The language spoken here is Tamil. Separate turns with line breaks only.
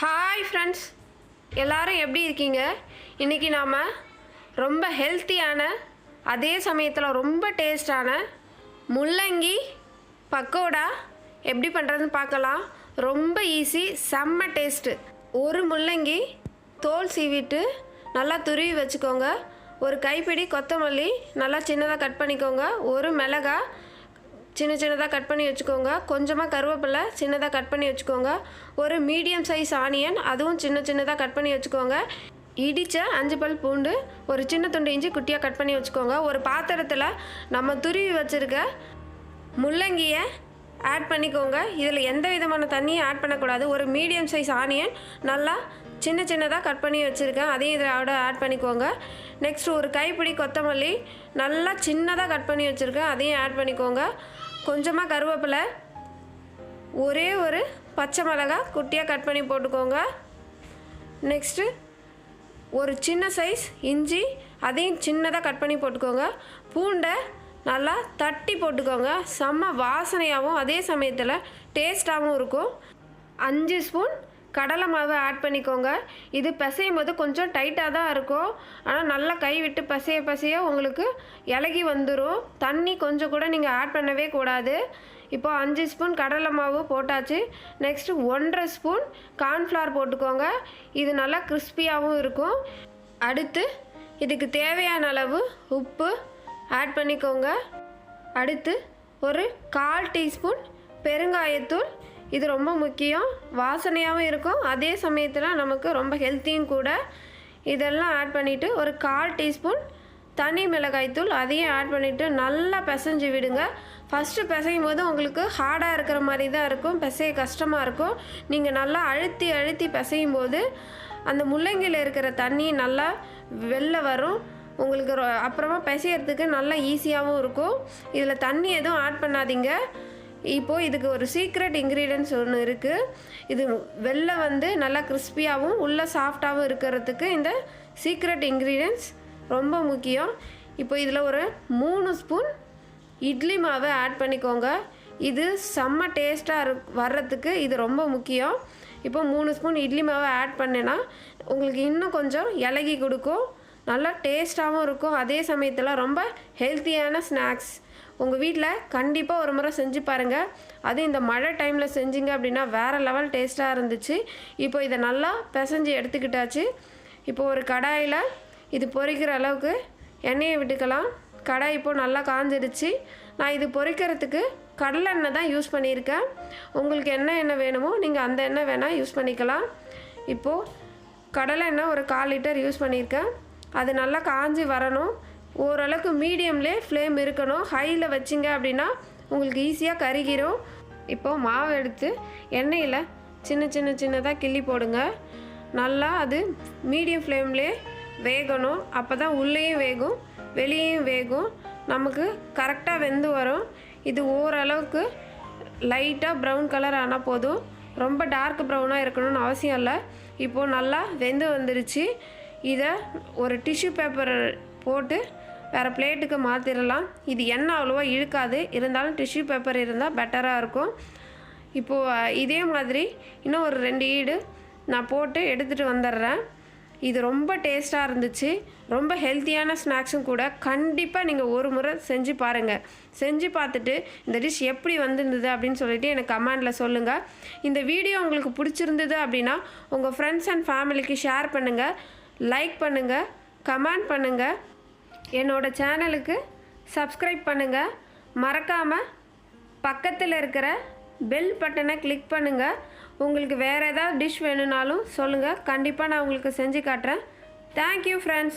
ஹாய் ஃப்ரெண்ட்ஸ் எல்லாரும் எப்படி இருக்கீங்க? இன்றைக்கி நாம் ரொம்ப ஹெல்த்தியான அதே சமயத்தில் ரொம்ப டேஸ்டான முள்ளங்கி பக்கோடா எப்படி பண்ணுறதுன்னு பார்க்கலாம். ரொம்ப ஈஸி செம்ம டேஸ்ட்டு ஒரு முள்ளங்கி தோல் சீவிட்டு நல்லா துருவி வச்சுக்கோங்க. ஒரு கைப்பிடி கொத்தமல்லி நல்லா சின்னதாக கட் பண்ணிக்கோங்க. ஒரு மிளகா சின்ன சின்னதாக கட் பண்ணி வச்சுக்கோங்க. கொஞ்சமாக கருவேப்பிலை சின்னதாக கட் பண்ணி வச்சுக்கோங்க. ஒரு மீடியம் சைஸ் ஆனியன் அதுவும் சின்ன சின்னதாக கட் பண்ணி வச்சுக்கோங்க. இடித்த அஞ்சு பல் பூண்டு ஒரு சின்ன துண்டு இஞ்சி குட்டியாக கட் பண்ணி வச்சுக்கோங்க. ஒரு பாத்திரத்தில் நம்ம துருவி வச்சுருக்க முள்ளங்கியை ஆட் பண்ணிக்கோங்க. இதில் எந்த விதமான தண்ணியும் ஆட் பண்ணக்கூடாது. ஒரு மீடியம் சைஸ் ஆனியன் நல்லா சின்ன சின்னதாக கட் பண்ணி வச்சுருக்கேன். அதையும் இதோட ஆட் பண்ணிக்கோங்க. நெக்ஸ்ட் ஒரு கைப்பிடி கொத்தமல்லி நல்லா சின்னதாக கட் பண்ணி வச்சுருக்கேன். அதையும் ஆட் பண்ணிக்கோங்க. கொஞ்சமாக கருவேப்பிலை ஒரே ஒரு பச்சை மிளகா குட்டியாக கட் பண்ணி போட்டுக்கோங்க. நெக்ஸ்ட்டு ஒரு சின்ன சைஸ் இஞ்சி அதையும் சின்னதாக கட் பண்ணி போட்டுக்கோங்க. பூண்டை நல்லா தட்டி போட்டுக்கோங்க. செம்ம வாசனையாகவும் அதே சமயத்தில் டேஸ்ட்டாகவும் இருக்கும். அஞ்சு ஸ்பூன் கடலை மாவு ஆட் பண்ணிக்கோங்க. இது பிசையும் போது கொஞ்சம் டைட்டாக தான் இருக்கும். ஆனால் நல்லா கை விட்டு பசைய பசைய உங்களுக்கு இலகி வந்துடும் தண்ணி கொஞ்சம் கூட நீங்கள் ஆட் பண்ணவே கூடாது. இப்போ அஞ்சு ஸ்பூன் கடலை மாவு போட்டாச்சு. நெக்ஸ்ட்டு ஒன்றரை ஸ்பூன் கார்ன்ஃப்ளவர் போட்டுக்கோங்க. இது நல்லா கிறிஸ்பியாகவும் இருக்கும். அடுத்து இதுக்கு தேவையான அளவு உப்பு ஆட் பண்ணிக்கோங்க. அடுத்து ஒரு கால் டீஸ்பூன் பெருங்காயத்தூள் இது ரொம்ப முக்கியம். வாசனையாகவும் இருக்கும். அதே சமயத்தில் நமக்கு ரொம்ப ஹெல்த்தியும் கூட. இதெல்லாம் ஆட் பண்ணிவிட்டு ஒரு கால் டீஸ்பூன் தனி மிளகாய்த்தூள் அதையும் ஆட் பண்ணிவிட்டு நல்லா பிசைஞ்சு விடுங்க. ஃபஸ்ட்டு பிசையும் போது உங்களுக்கு ஹார்டாக இருக்கிற மாதிரி தான் இருக்கும். பிசைய கஷ்டமாக இருக்கும். நீங்கள் நல்லா அழுத்தி அழுத்தி பிசையும் போது அந்த முள்ளங்கியில் இருக்கிற தண்ணி நல்லா வெளில வரும். உங்களுக்கு ரொ- அப்புறமா பிசையறதுக்கு நல்லா ஈஸியாகவும் இருக்கும். இதில் தண்ணி எதுவும் ஆட் பண்ணாதீங்க. இப்போது இதுக்கு ஒரு சீக்ரெட் இன்க்ரீடியன்ஸ் ஒன்று இருக்குது இது வெளில வந்து நல்லா கிறிஸ்பியாகவும் உள்ளே சாஃப்டாகவும் இருக்கிறதுக்கு இந்த சீக்ரெட் இன்க்ரீடியன்ஸ் ரொம்ப முக்கியம். இப்போ இதில் ஒரு மூணு ஸ்பூன் இட்லி மாவை ஆட் பண்ணிக்கோங்க. இது செம்ம டேஸ்ட்டாக இரு வர்றதுக்கு இது ரொம்ப முக்கியம். இப்போ மூணு ஸ்பூன் இட்லி மாவை ஆட் பண்ணேன்னா உங்களுக்கு இன்னும் கொஞ்சம் இலகி கொடுக்கும். நல்லா டேஸ்ட்டாகவும் இருக்கும். அதே சமயத்தில் ரொம்ப ஹெல்த்தியான ஸ்நாக்ஸ் உங்கள் வீட்டில் கண்டிப்பாக ஒரு முறை செஞ்சு பாருங்கள் அதுவும் இந்த மழை டைமில் செஞ்சீங்க அப்படின்னா வேறு லெவல் டேஸ்ட்டாக இருந்துச்சு. இப்போ இதை நல்லா பிசைஞ்சு எடுத்துக்கிட்டாச்சு. இப்போ ஒரு கடாயில் இது பொரிக்கிற அளவுக்கு எண்ணெயை விட்டுக்கலாம். கடாய் இப்போது நல்லா காஞ்சிடுச்சு. நான் இது பொரிக்கிறதுக்கு கடலெண்ணெய் தான் யூஸ் பண்ணியிருக்கேன். உங்களுக்கு என்ன எண்ணெய் வேணுமோ நீங்கள் அந்த எண்ணெய் வேணால் யூஸ் பண்ணிக்கலாம். இப்போது கடலை எண்ணெய் ஒரு கால் லிட்டர் யூஸ் பண்ணியிருக்கேன். அது நல்லா காஞ்சி வரணும். ஓரளவுக்கு மீடியம்லேயே ஃப்ளேம் இருக்கணும். ஹையில் வச்சிங்க அப்படின்னா உங்களுக்கு ஈஸியாக கருகிரும். இப்போது மாவு எடுத்து எண்ணெயில் சின்ன சின்ன சின்னதாக கிள்ளி போடுங்க. நல்லா அது மீடியம் ஃப்ளேம்லே வேகணும். அப்போ தான் உள்ளேயும் வேகும் வெளியேயும் வேகும். நமக்கு கரெக்டாக வெந்து வரும். இது ஓரளவுக்கு லைட்டாக ப்ரௌன் கலர் ஆனால் போதும். ரொம்ப டார்க் ப்ரௌனாக இருக்கணும்னு அவசியம் இல்லை. இப்போது நல்லா வெந்து வந்துருச்சு. இதை ஒரு டிஷ்யூ பேப்பர் போட்டு வேறு பிளேட்டுக்கு மாற்றிடலாம் இது எண்ணெய் அவ்வளோவா இழுக்காது. இருந்தாலும் டிஷ்யூ பேப்பர் இருந்தால் பெட்டராக இருக்கும். இப்போது இதே மாதிரி இன்னும் ஒரு ரெண்டு ஈடு நான் போட்டு எடுத்துகிட்டு வந்துடுறேன். இது ரொம்ப டேஸ்ட்டாக இருந்துச்சு. ரொம்ப ஹெல்த்தியான ஸ்நாக்ஸும் கூட. கண்டிப்பாக நீங்கள் ஒரு முறை செஞ்சு பாருங்கள் செஞ்சு பார்த்துட்டு இந்த டிஷ் எப்படி வந்திருந்தது அப்படின்னு சொல்லிட்டு எனக்கு கமெண்டில் சொல்லுங்கள் இந்த வீடியோ உங்களுக்கு பிடிச்சிருந்தது அப்படின்னா உங்கள் ஃப்ரெண்ட்ஸ் அண்ட் ஃபேமிலிக்கு ஷேர் பண்ணுங்கள் லைக் பண்ணுங்கள் கமெண்ட் பண்ணுங்கள் என்னோட சேனலுக்கு சப்ஸ்கிரைப் பண்ணுங்கள் மறக்காமல் பக்கத்தில் இருக்கிற பெல் பட்டனை கிளிக் பண்ணுங்கள் உங்களுக்கு வேறு ஏதாவது டிஷ் வேணும்னாலும் சொல்லுங்கள் கண்டிப்பாக நான் உங்களுக்கு செஞ்சு காட்டுறேன். Thank you friends